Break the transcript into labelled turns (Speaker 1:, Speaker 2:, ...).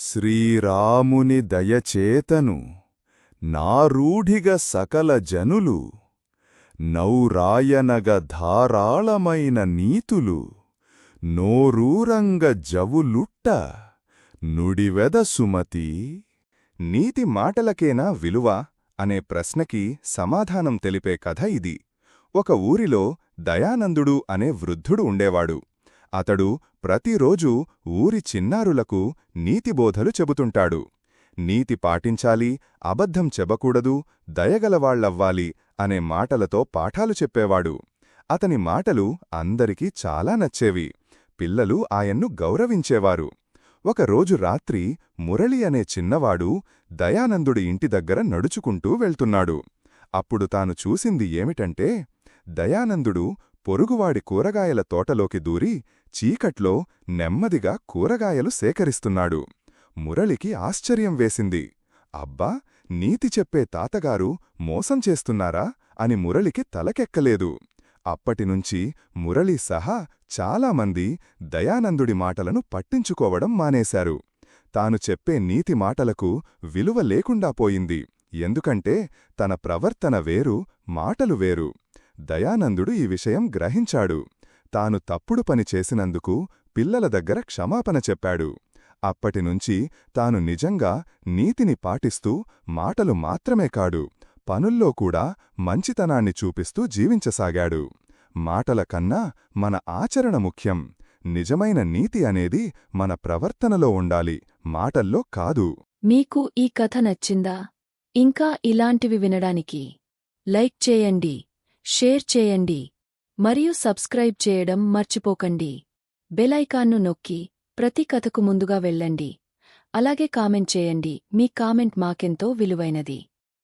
Speaker 1: శ్రీరాముని దయచేతను నారూఢిగ సకల జనులు నౌరాయనగ ధారాళమైన నీతులు నోరూరంగ జవులుట్ట నుడివెద సుమతి?
Speaker 2: నీతి మాటలకేనా విలువ? అనే ప్రశ్నకి సమాధానం తెలిపే కథ ఇది. ఒక ఊరిలో దయానందుడు అనే వృద్ధుడు ఉండేవాడు. అతడు ప్రతిరోజూ ఊరి చిన్నారులకు నీతిబోధలు చెబుతుంటాడు. నీతి పాటించాలి అబద్ధం చెబకూడదు దయగలవాళ్ళవ్వాలి అనే మాటలతో పాఠాలు చెప్పేవాడు. అతని మాటలు అందరికీ చాలా నచ్చేవి. పిల్లలు ఆయన్ను గౌరవించేవారు. ఒకరోజు రాత్రి మురళి అనే చిన్నవాడు దయానందుడి ఇంటి దగ్గర నడుచుకుంటూ వెళ్తున్నాడు. అప్పుడు తాను చూసింది ఏమిటంటే దయానందుడు పొరుగువాడి కూరగాయల తోటలోకి దూరి చీకట్లో నెమ్మదిగా కూరగాయలు సేకరిస్తున్నాడు. మురళికి ఆశ్చర్యం వేసింది. అబ్బా నీతి చెప్పే తాతగారు మోసం చేస్తున్నారా? అని మురళికి తలకెక్కలేదు. అప్పటినుంచి మురళి సహా చాలామంది దయానందుడి మాటలను పట్టించుకోవడం మానేశారు. తాను చెప్పే నీతి మాటలకు విలువ లేకుండా పోయింది. ఎందుకంటే తన ప్రవర్తన వేరు మాటలు వేరు. దయానందుడు ఈ విషయం గ్రహించాడు. తాను తప్పుడు పని చేసినందుకు పిల్లల దగ్గర క్షమాపణ చెప్పాడు. అప్పటినుంచి తాను నిజంగా నీతిని పాటిస్తూ మాటలు మాత్రమే కాడు. పనుల్లో కూడా మంచితనాన్ని చూపిస్తూ జీవించసాగాడు. మాటల కన్నా మన ఆచరణ ముఖ్యం. నిజమైన నీతి అనేది మన ప్రవర్తనలో ఉండాలి. మాటల్లో కాదు.
Speaker 3: మీకు ఈ కథ నచ్చిందా? ఇంకా ఇలాంటివి వినడానికి లైక్ చేయండి. షేర్ చేయండి మరియు సబ్స్క్రైబ్ చేయడం మర్చిపోకండి. బెలైకాన్ను నొక్కి ప్రతి కథకు ముందుగా వెళ్ళండి. అలాగే కామెంట్ చేయండి. మీ కామెంట్ మాకెంతో విలువైనది.